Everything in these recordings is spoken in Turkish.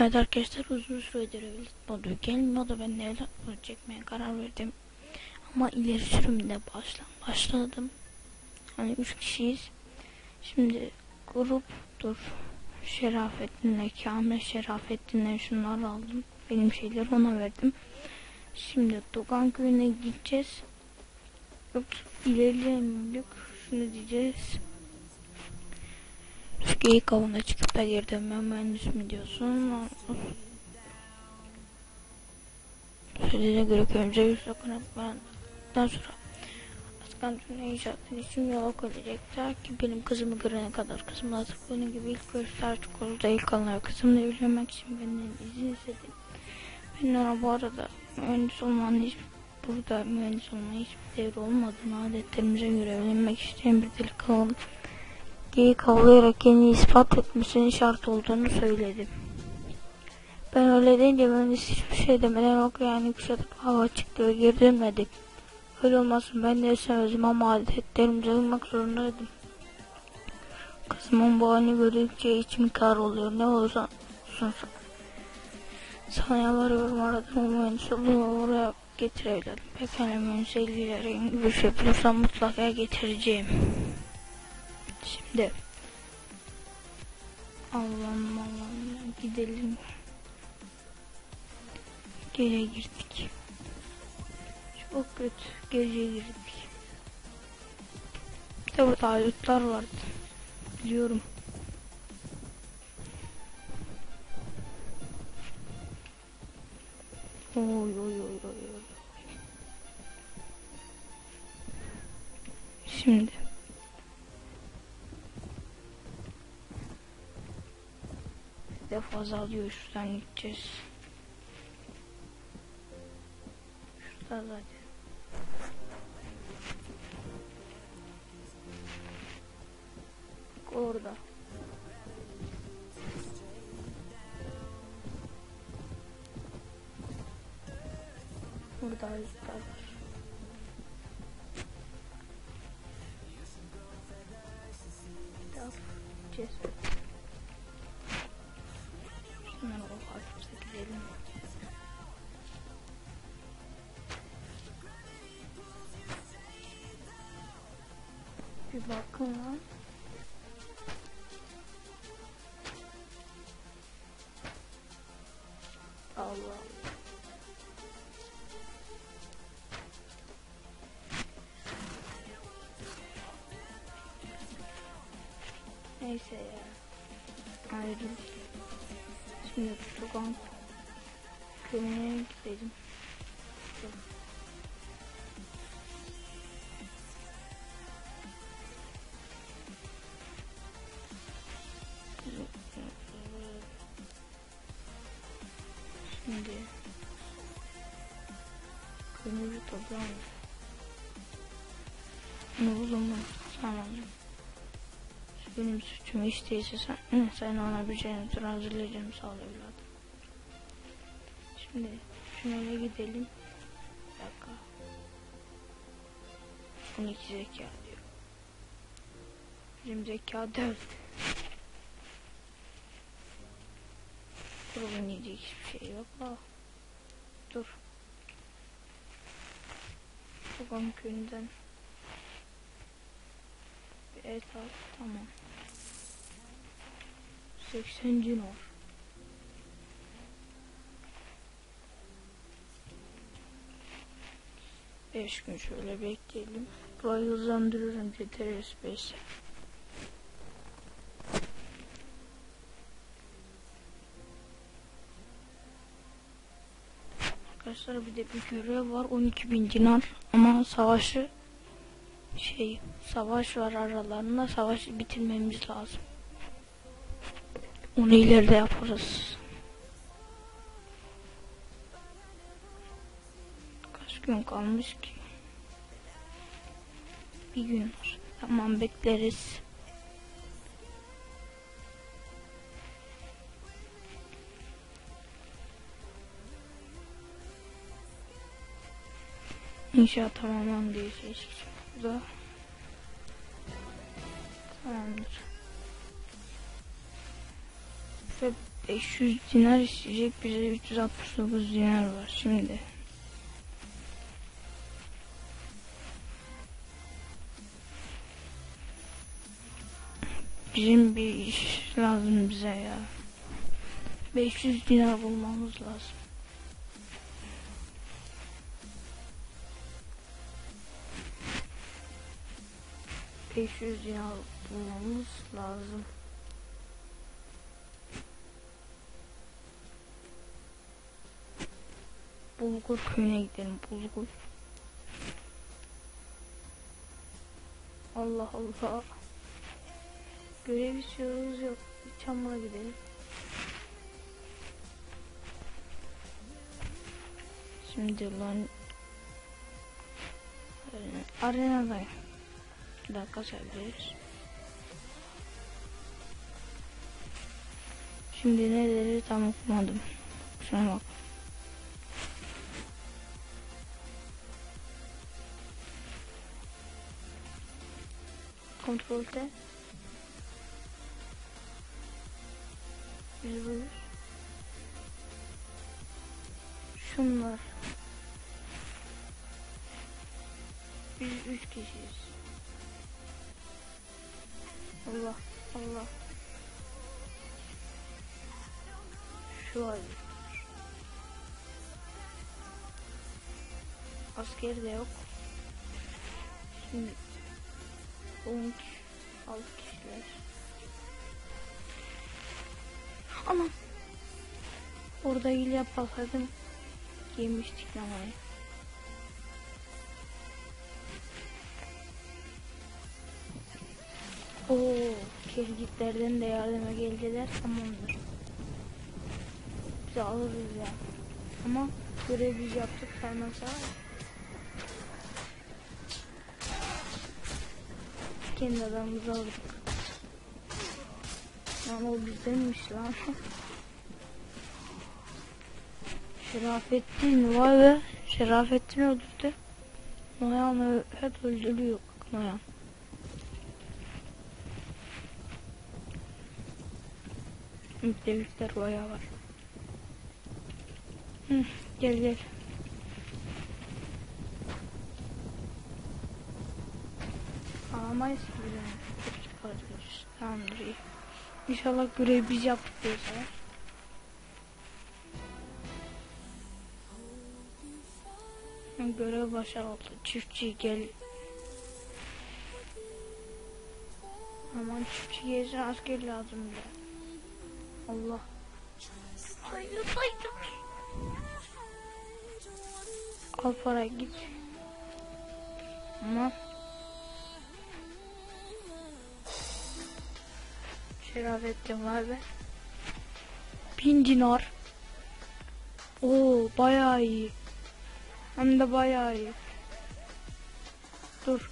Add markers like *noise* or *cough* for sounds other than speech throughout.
Evet arkadaşlar uzun süredir evlilik modu gelmiyordu. Ben evlilik modu çekmeye karar verdim. Ama ileri sürümde başla başladım. Hani 3 kişiyiz. Şimdi grup dur. Şerafettin'le Kamil Şerafettin'le şunları aldım. Benim şeyleri ona verdim. Şimdi Dogan köyüne gideceğiz. Yok ilerleyemiyorduk. Şunu diyeceğiz. Geyik avına çıkıp da geri dönmem mühendis mi diyorsun? Söylediğine göre önce bir sakın yapmadan sonra Askan tüm inşaatın için yola koyacaklar ki benim kızımı görene kadar kızımla atıp bunun gibi ilk görüşler çukurda ilk alınıyor. Kızımla evlenmek için benden izin istedi. Ben ona bu arada mühendis olmanın hiç burada mühendis olmanın hiçbir devri olmadığını adetlerimize göre evlenmek isteyen bir delikanlı geyik avlayarak kendini ispat etmesinin şart olduğunu söyledim. Ben öyle deyince mühendis hiçbir şey demeden ok yani kuşatıp hava çıktı ve geri dönmedi. Öyle olmasın ben de istemezdim ama adetlerimize uymak zorundaydım. Kızımın bu halini gördükçe içim kar oluyor. Ne olursa olsun. Sana yalvarıyorum aradan o mühendis olduğunu oraya getir evladım. Pekala mühendis ilgilere bir şey bulursam mutlaka getireceğim. Şimdi Allah'ım Allah'ım gidelim. Gece girdik. Çok kötü gece girdik. Burada ayıtlar vardı. Biliyorum. Oy oy oy oy. Şimdi de fazla alıyor şuradan gideceğiz. Şurada zaten. Orada. Burada ayıklar var. Tamam. Gideceğiz. Bir bakın lan. Allah. Neyse ya. Ayrıldık. Şimdi Tugan köyüne gidelim. Şimdi kırmızı toprağım. Ne buldum ben? Tamam. Benim suçum hiç değilse sen, sen ona bir jeneratör hazırlayacağım sağ ol evladım. Şimdi şöyle gidelim. Bir dakika. 12 zeka diyor. Bizim zeka 4. Grubun yiyecek hiçbir şey yok. Aa, dur. Babam köyünden. Bir et al. Tamam. 80 dinar. Beş gün şöyle bekleyelim. Burayı hızlandırıyorum CTRS 5. Arkadaşlar bir de bir görev var 12 bin dinar ama savaşı şey savaş var aralarında savaşı bitirmemiz lazım. Onu ileride yaparız. Kaç gün kalmış ki? Bir gün var. Tamam bekleriz. İnşaat tamamen diye şey çıktı. Tamamdır. Ve 500 dinar isteyecek bize 369 dinar var şimdi. Bizim bir iş lazım bize ya. 500 dinar bulmamız lazım. Beş yüz dinar bulmamız lazım. Bulgur köyüne gidelim. Bulgur. Allah Allah. Görev istiyoruz yok. Çamura gidelim. Şimdi lan arena, arenadayım. Bir dakika söyleriz. Şimdi neleri tam okumadım. Şuna bak. Kontrolde. Biz buyur. Şunlar. Biz üç kişiyiz. Allah Allah. Şu ay. Asker de yok. Şimdi 10 6 kişiler. Aman. Orada hile yapmasaydım yemiştik namayı. Oo, kirgitlerden de yardıma geldiler. Tamamdır. Biz alırız ya. Ama görev yaptık saymasa. Kendi adamımızı aldık. Lan o bizdenmiş lan. *laughs* Şerafettin vay be. Şerafettin öldürdü. Noyan'ı hep öldürüyor. Noyan. Müttefikler bayağı var. Hı, gel gel. Ağlamayız ki bir. Çıkartıyoruz. Tamamdır iyi. İnşallah görevi biz yaptık diye sana. Görev başarılı. Çiftçi gel. Aman çiftçi gelsin asker lazım bize. Allah. Hayır hayır. Al para git. Ama Şerafettin var be. Bin dinar. Oo bayağı iyi. Hem de bayağı iyi. Dur.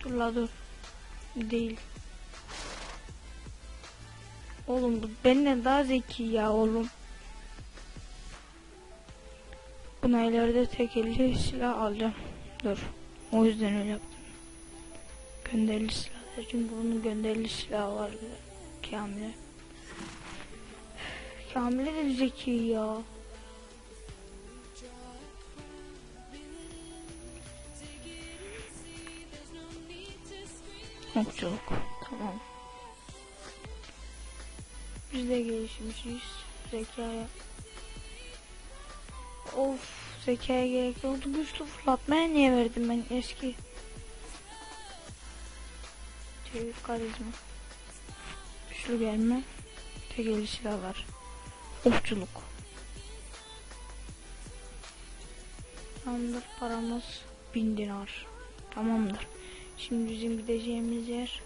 Dur la dur. Değil. Oğlum bu benden daha zeki ya oğlum. Buna ileride tekeli silah alacağım. Dur. O yüzden öyle yaptım. Gönderili silah. Çünkü bunun gönderili silahı var. Kamil'e. Kamil'e de zeki ya. Okçuluk. Tamam. Biz de gelişmişiz. Zekaya. Of zekaya gerek yoktu. Güçlü fırlatmaya niye verdim ben eski? Çevik karizma. Güçlü gelme. Tekeli silah var. Okçuluk. Tamamdır paramız bin dinar. Tamamdır. Şimdi bizim gideceğimiz yer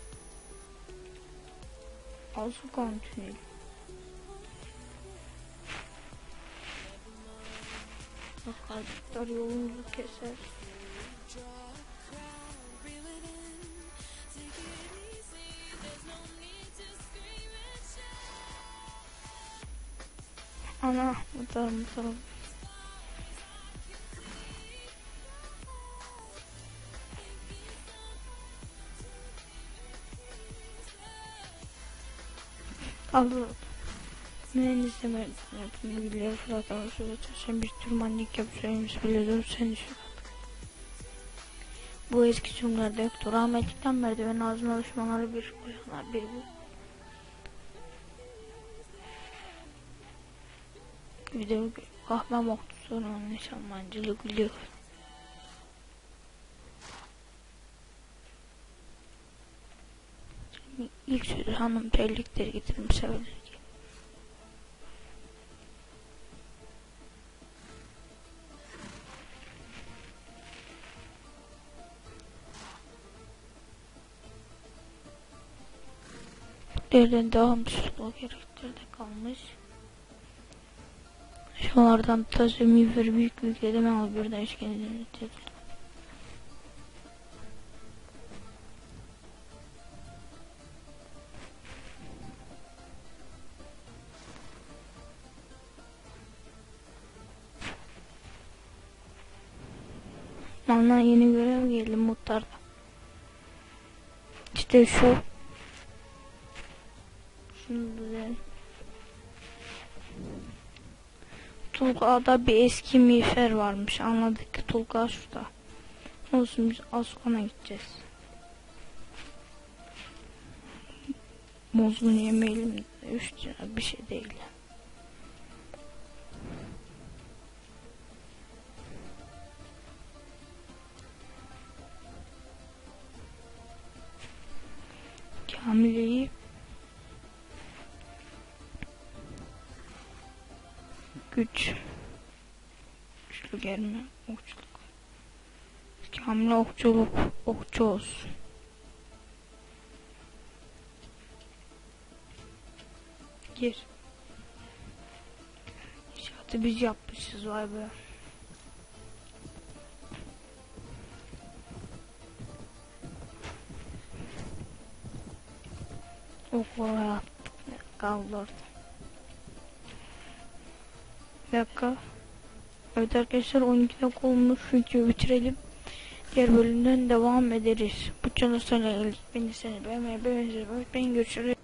Alsukan Tüneli. Bakalım yolumuzu keser. Ana bu taraf. Kaldı. Mühendisle mühendisle biliyor Fırat şurada çalışan bir tür manyak yapıyormuş biliyordur sen düşün. Bu eski sürümlerde yoktu. Rahmetlikten beri ve Nazım alışmaları bir uyanlar bir bu. Video kahve moktu sonra onun nişanlancılık biliyor. İlk sözü hanım terlikleri getirmiş severler ki. Derden devamsızlığı gerektirde kalmış. Şunlardan taşı miğfer büyük büyük edeme al birden işkence Bana yeni görev geldi muhtarda. İşte şu. Düzen. Tulga'da bir eski miğfer varmış. Anladık ki Tulga şurada. Olsun biz Askon'a gideceğiz. Mozgun yemeyelim de 3 lira bir şey değil. Gelme okçuluk. Kamile okçuluk okçu olsun. Gir. İnşaatı biz yapmışız vay be. Okula attık kaldı orada? Bir dakika. Evet arkadaşlar 12 dakika olmuş videoyu bitirelim. Diğer bölümden devam ederiz. Bu çalışmayla ilgili beni seni beğenmeyi beğenmeyi görüşürüz.